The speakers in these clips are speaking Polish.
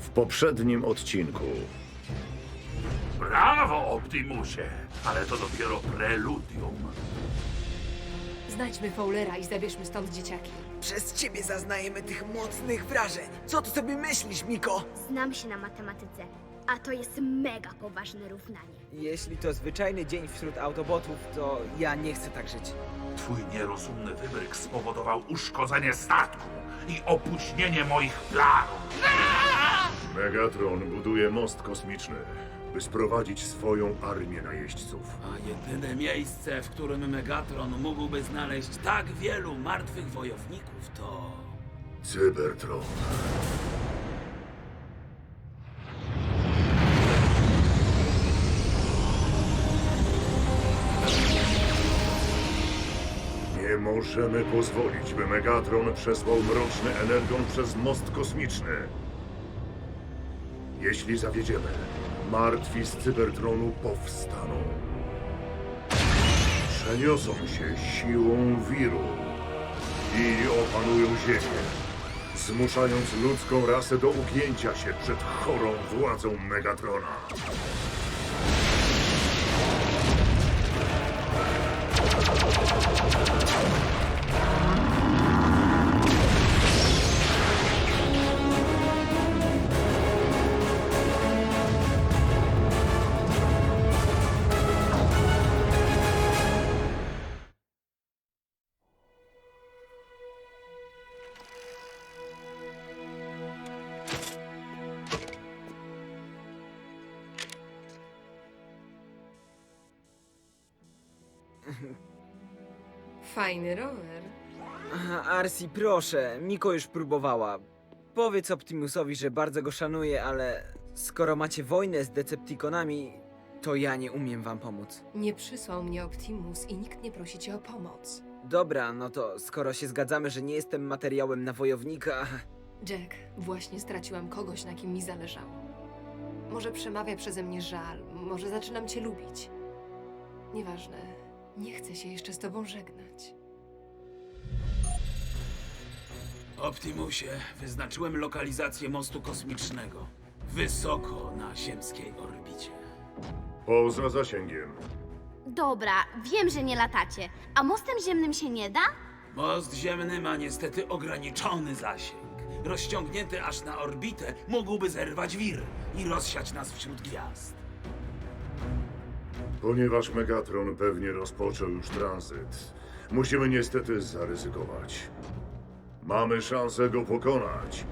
W poprzednim odcinku Brawo, Optimusie! Ale to dopiero preludium. Znajdźmy Fowlera i zabierzmy stąd dzieciaki. Przez ciebie zaznajemy tych mocnych wrażeń. Co ty sobie myślisz, Miko? Znam się na matematyce, a to jest mega poważne równanie. Jeśli to zwyczajny dzień wśród autobotów, to ja nie chcę tak żyć. Twój nierozumny wybryk spowodował uszkodzenie statku i opóźnienie moich planów. Megatron buduje most kosmiczny, by sprowadzić swoją armię najeźdźców. A jedyne miejsce, w którym Megatron mógłby znaleźć tak wielu martwych wojowników, to... Cybertron. Nie możemy pozwolić, by Megatron przesłał mroczny energon przez most kosmiczny. Jeśli zawiedziemy, martwi z Cybertronu powstaną. Przeniosą się siłą wiru i opanują Ziemię, zmuszając ludzką rasę do ugięcia się przed chorą władzą Megatrona. Fajny rower. Arsi, proszę, Miko już próbowała. Powiedz Optimusowi, że bardzo go szanuję, ale skoro macie wojnę z Decepticonami, to ja nie umiem wam pomóc. Nie przysłał mnie Optimus i nikt nie prosi cię o pomoc. Dobra, no to skoro się zgadzamy, że nie jestem materiałem na wojownika, Jack, właśnie straciłam kogoś, na kim mi zależało. Może przemawia przeze mnie żal, może zaczynam cię lubić. Nieważne, nie chcę się jeszcze z tobą żegnać. Optimusie, wyznaczyłem lokalizację mostu kosmicznego. Wysoko na ziemskiej orbicie. Poza zasięgiem. Dobra, wiem, że nie latacie. A mostem ziemnym się nie da? Most ziemny ma niestety ograniczony zasięg. Rozciągnięty aż na orbitę mógłby zerwać wir i rozsiać nas wśród gwiazd. Ponieważ Megatron pewnie rozpoczął już tranzyt, musimy niestety zaryzykować. Mamy szansę go pokonać,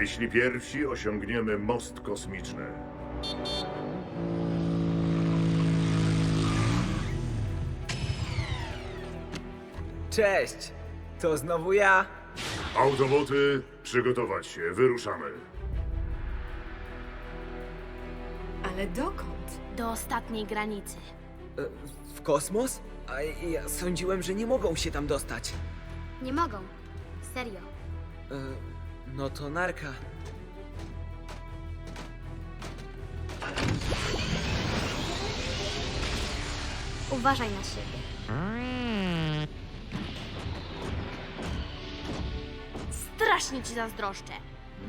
jeśli pierwsi osiągniemy most kosmiczny. cześć! To znowu ja. Autoboty, przygotować się, wyruszamy. Ale dokąd? Do ostatniej granicy. E, W kosmos? A ja sądziłem, że nie mogą się tam dostać. Nie mogą. Serio. E, No to narka. Uważaj na siebie. Strasznie ci zazdroszczę.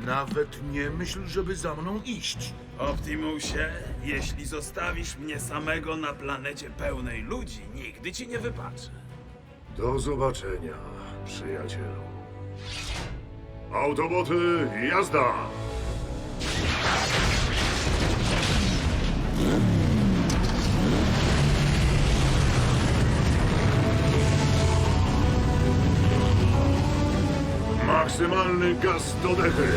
Nawet nie myśl, żeby za mną iść. Optimusie, jeśli zostawisz mnie samego na planecie pełnej ludzi, nigdy ci nie wybaczę. Do zobaczenia, przyjacielu. Autoboty, jazda! Maksymalny gaz do dechy.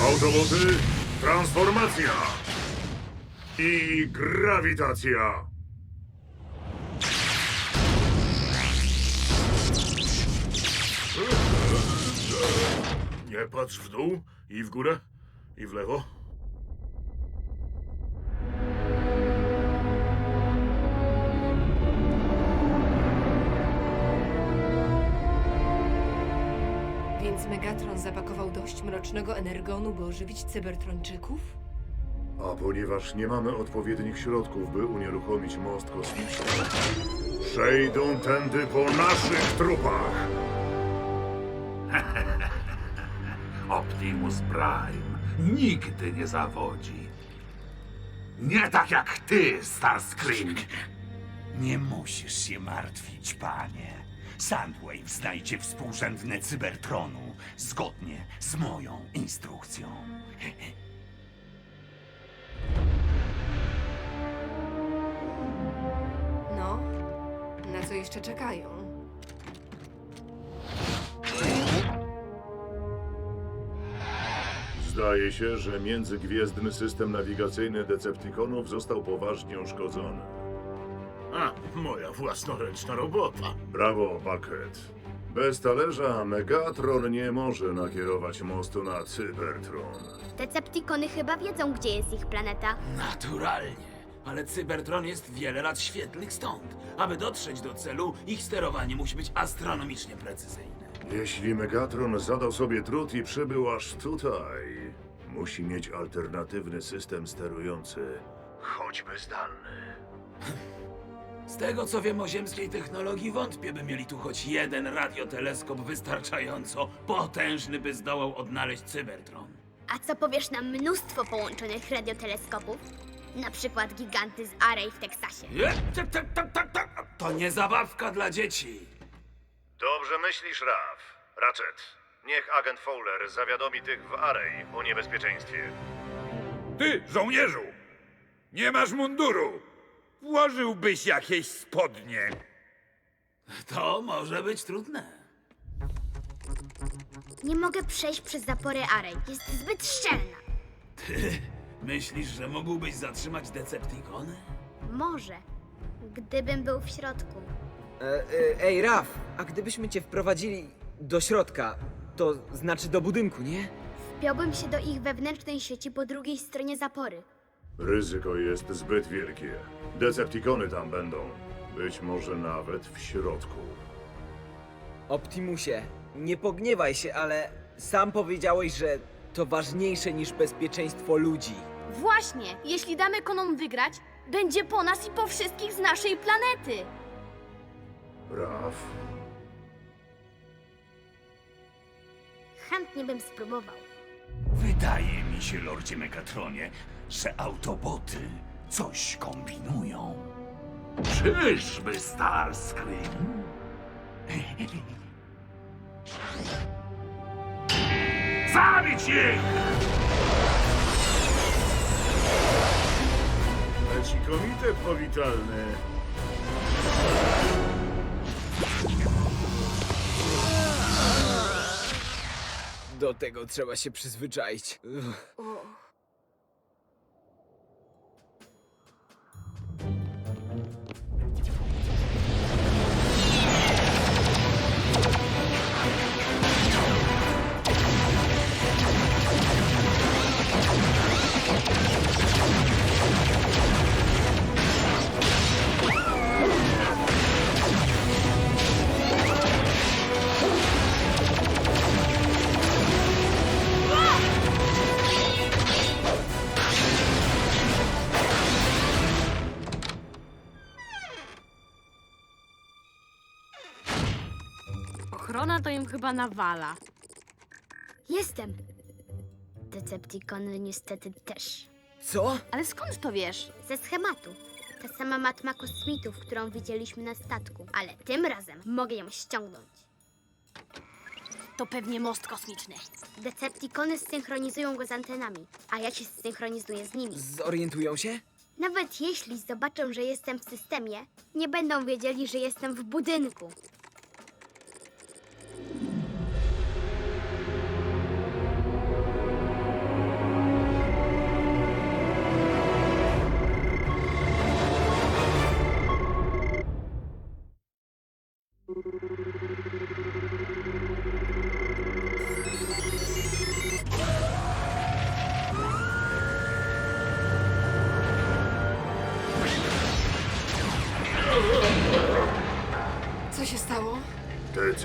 Autoboty, transformacja i grawitacja. Nie patrz w dół i w górę i w lewo. Zapakował dość mrocznego energonu, by ożywić cybertrończyków? A ponieważ nie mamy odpowiednich środków, by unieruchomić most kosmiczny, przejdą tędy po naszych trupach. Optimus Prime nigdy nie zawodzi. Nie tak jak ty, Starscream. Nie musisz się martwić, panie. Sandwave znajdzie współrzędne Cybertronu zgodnie z moją instrukcją. No, na co jeszcze czekają? Zdaje się, że międzygwiezdny system nawigacyjny Decepticonów został poważnie uszkodzony. A, moja własnoręczna robota. Brawo, Bucket. Bez talerza Megatron nie może nakierować mostu na Cybertron. Deceptikony chyba wiedzą, gdzie jest ich planeta. Naturalnie. Ale Cybertron jest wiele lat świetlnych stąd. Aby dotrzeć do celu, ich sterowanie musi być astronomicznie precyzyjne. Jeśli Megatron zadał sobie trud i przybył aż tutaj, musi mieć alternatywny system sterujący, choćby zdalny. Z tego co wiem o ziemskiej technologii, wątpię, by mieli tu choć jeden radioteleskop wystarczająco potężny, by zdołał odnaleźć Cybertron. A co powiesz na mnóstwo połączonych radioteleskopów? Na przykład giganty z Array w Teksasie. Je, tak, tak, tak, tak, tak. To nie zabawka dla dzieci. Dobrze myślisz, Raf. Ratchet, niech agent Fowler zawiadomi tych w Array o niebezpieczeństwie. Ty, żołnierzu! Nie masz munduru! Włożyłbyś jakieś spodnie. To może być trudne. Nie mogę przejść przez zaporę Array. Jest zbyt szczelna. Myślisz, że mógłbyś zatrzymać Decepticony? Może. Gdybym był w środku. E, e, ej, Raf, a gdybyśmy cię wprowadzili do środka, to znaczy do budynku, nie? Wpiąłbym się do ich wewnętrznej sieci po drugiej stronie zapory. Ryzyko jest zbyt wielkie. Decepticony tam będą. Być może nawet w środku. Optimusie, nie pogniewaj się, ale sam powiedziałeś, że to ważniejsze niż bezpieczeństwo ludzi. Właśnie, jeśli damy konom wygrać, będzie po nas i po wszystkich z naszej planety. Raf, Chętnie bym spróbował. Wydaje mi się, Lordzie Megatronie, że autoboty coś kombinują. Czyżby, Starscream? Zabić ich! Leci komitet powitalny. Do tego trzeba się przyzwyczaić. Ugh. Chyba nawala. Jestem. Decepticony niestety też. Co? Ale skąd to wiesz? Ze schematu. Ta sama matma kosmitów, którą widzieliśmy na statku. Ale tym razem mogę ją ściągnąć. To pewnie most kosmiczny. Decepticony zsynchronizują go z antenami, a ja się zsynchronizuję z nimi. Zorientują się? Nawet jeśli zobaczą, że jestem w systemie, nie będą wiedzieli, że jestem w budynku.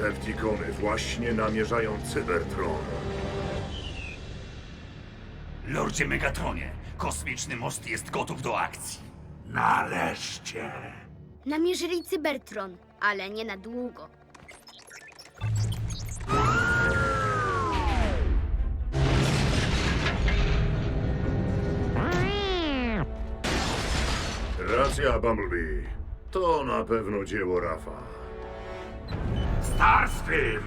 Decepticony właśnie namierzają Cybertron. Lordzie Megatronie, kosmiczny most jest gotów do akcji. Nareszcie! Namierzyli Cybertron, ale nie na długo. Racja, Bumblebee. To na pewno dzieło Rafa. Starscream!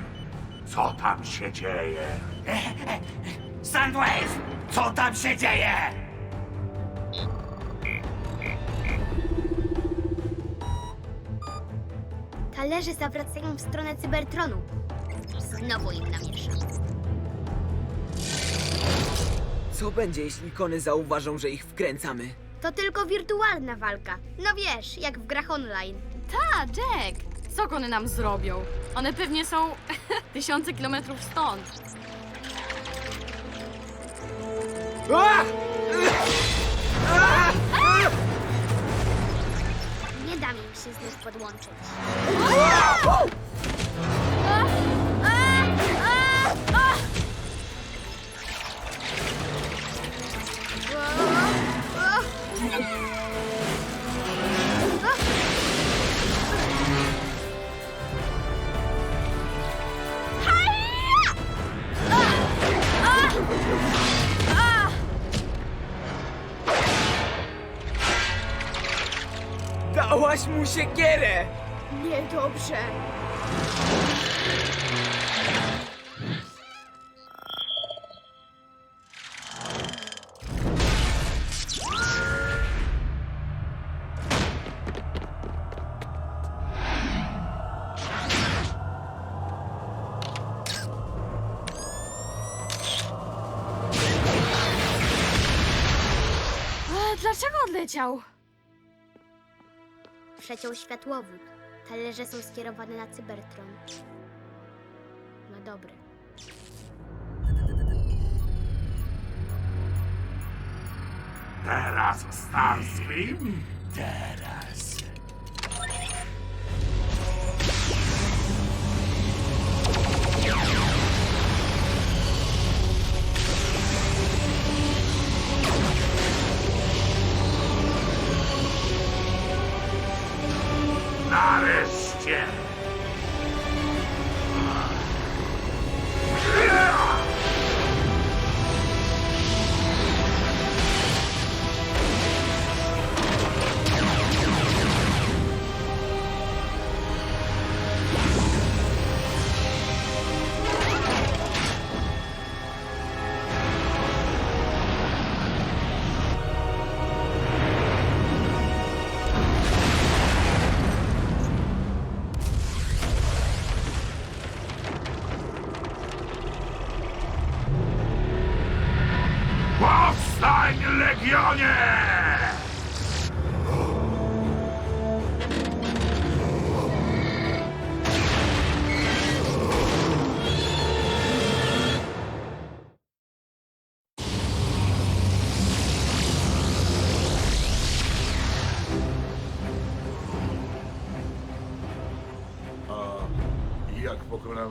Co tam się dzieje? Soundwave! Co tam się dzieje? Talerze zawracają w stronę Cybertronu. Znowu im namieszam. Co będzie, jeśli kony zauważą, że ich wkręcamy? To tylko wirtualna walka. No wiesz, jak w grach online. Ta, Jack! Co one nam zrobią? One pewnie są tysiące kilometrów stąd. Nie dam im się znów podłączyć. Dałaś mu siekierę! Niedobrze. E, dlaczego odleciał? Przeciął światłowód. Talerze są skierowane na Cybertron. No dobry. Teraz Starscream? Teraz. Nareszcie! Ares!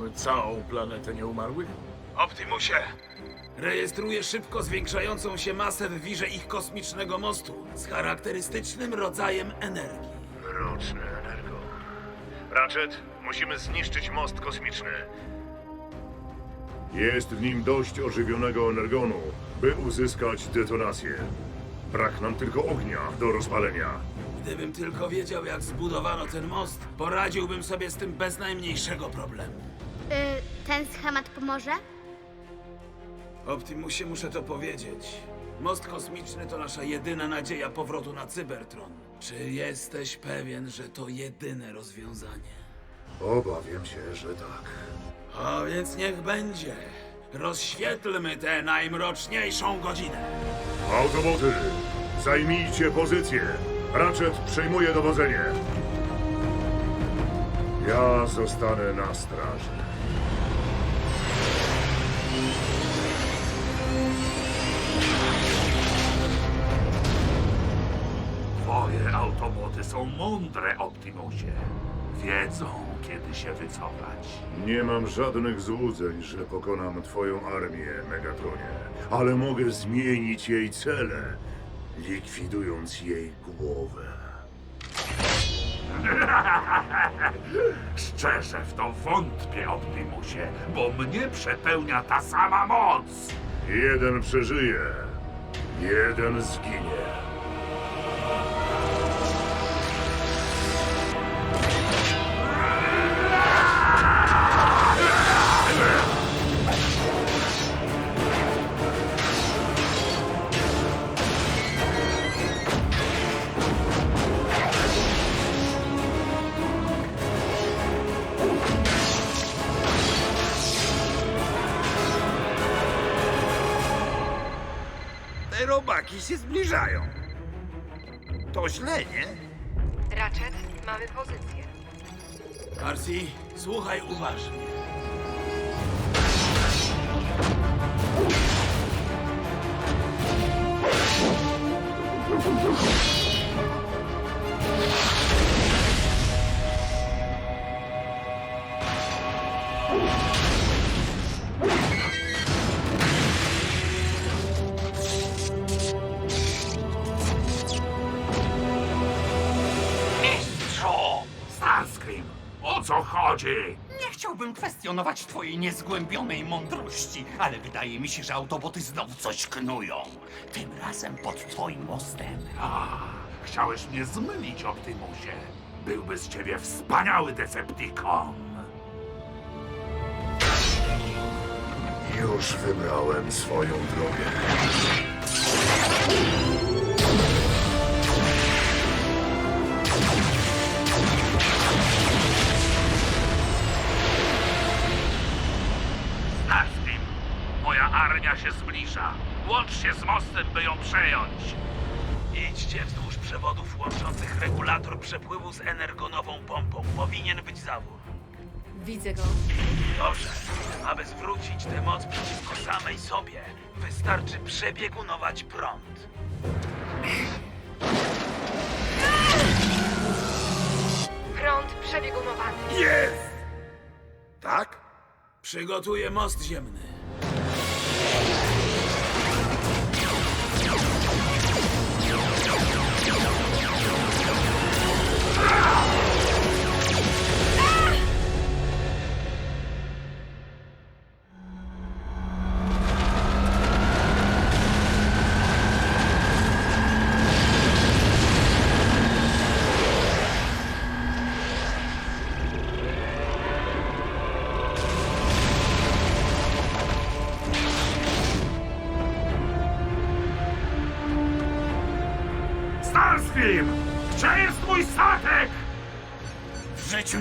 Pokonamy całą planetę nieumarłych? Optimusie! Rejestruję szybko zwiększającą się masę w wirze ich kosmicznego mostu z charakterystycznym rodzajem energii. Roczny energo. Ratchet, musimy zniszczyć most kosmiczny. Jest w nim dość ożywionego energonu, by uzyskać detonację. Brak nam tylko ognia do rozpalenia. Gdybym tylko wiedział, jak zbudowano ten most, poradziłbym sobie z tym bez najmniejszego problemu. Y, ten schemat pomoże? Optimusie, muszę to powiedzieć. Most kosmiczny to nasza jedyna nadzieja powrotu na Cybertron. Czy jesteś pewien, że to jedyne rozwiązanie? Obawiam się, że tak. A więc niech będzie. Rozświetlmy tę najmroczniejszą godzinę. Autoboty, zajmijcie pozycję. Ratchet przejmuje dowodzenie. Ja zostanę na straży. Twoje autoboty są mądre, Optimusie. Wiedzą, kiedy się wycofać. Nie mam żadnych złudzeń, że pokonam twoją armię, Megatronie, ale mogę zmienić jej cele, likwidując jej głowę. Szczerze w to wątpię, Optimusie, bo mnie przepełnia ta sama moc. Jeden przeżyje, jeden zginie. Robaki się zbliżają. To źle, nie? Ratchet, mamy pozycję. Arsi, słuchaj uważnie. Chodzi? Nie chciałbym kwestionować twojej niezgłębionej mądrości, ale wydaje mi się, że autoboty znowu coś knują. Tym razem pod twoim mostem. A, chciałeś mnie zmylić, Optimusie. Byłby z ciebie wspaniały Decepticon. Już wybrałem swoją drogę. Armia się zbliża. Łącz się z mostem, by ją przejąć. Idźcie wzdłuż przewodów łączących regulator przepływu z energonową pompą. Powinien być zawór. Widzę go. Dobrze. Aby zwrócić tę moc przeciwko samej sobie, wystarczy przebiegunować prąd. Prąd przebiegunowany. Jest! Tak? Przygotuję most ziemny. Starscream!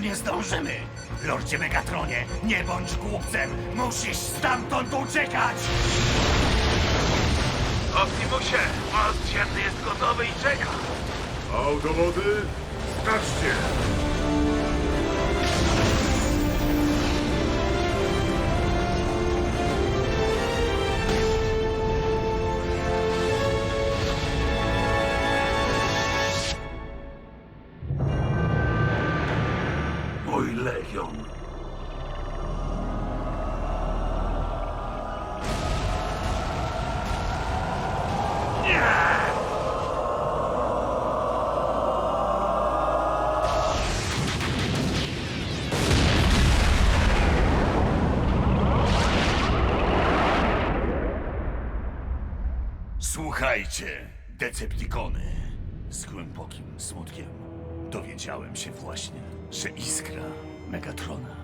Nie zdążymy! Lordzie Megatronie, nie bądź głupcem! Musisz stamtąd uciekać! Optimusie, most ziemny jest gotowy i czeka. Autoboty, skaczcie! Słuchajcie, Deceptikony. Z głębokim smutkiem dowiedziałem się właśnie, że iskra Megatrona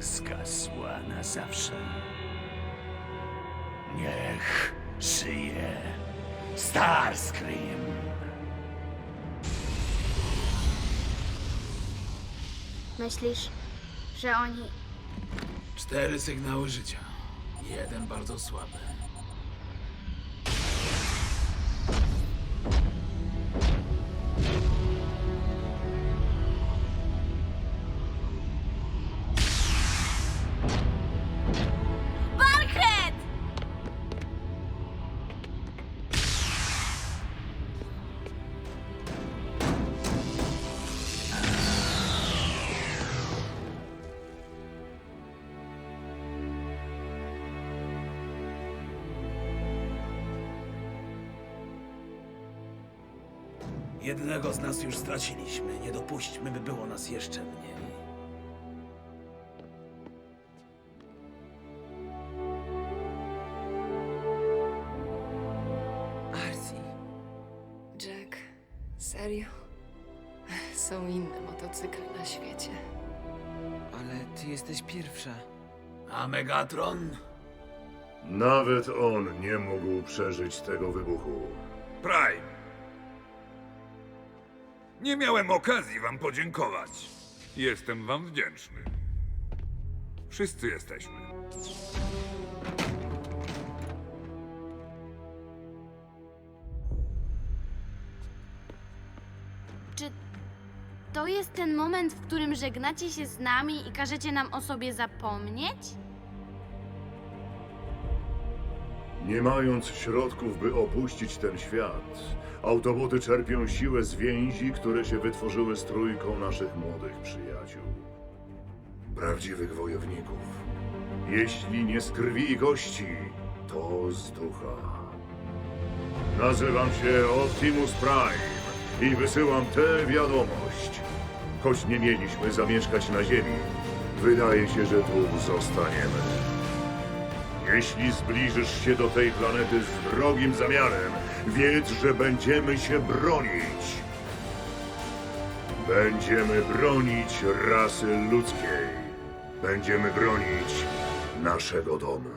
zgasła na zawsze. Niech żyje Starscream! Myślisz, że oni... Cztery sygnały życia. Jeden bardzo słaby. Jednego z nas już straciliśmy. Nie dopuśćmy, by było nas jeszcze mniej. Arsi, Jack, serio? Są inne motocykle na świecie. ale ty jesteś pierwsza. A Megatron? Nawet on nie mógł przeżyć tego wybuchu. Prime. Nie miałem okazji wam podziękować. Jestem wam wdzięczny. Wszyscy jesteśmy. Czy to jest ten moment, w którym żegnacie się z nami i każecie nam o sobie zapomnieć? Nie mając środków, by opuścić ten świat, autoboty czerpią siłę z więzi, które się wytworzyły z trójką naszych młodych przyjaciół. Prawdziwych wojowników. Jeśli nie z krwi i kości, to z ducha. Nazywam się Optimus Prime i wysyłam tę wiadomość. Choć nie mieliśmy zamieszkać na Ziemi, wydaje się, że tu zostaniemy. Jeśli zbliżysz się do tej planety z wrogim zamiarem, wiedz, że będziemy się bronić. Będziemy bronić rasy ludzkiej. Będziemy bronić naszego domu.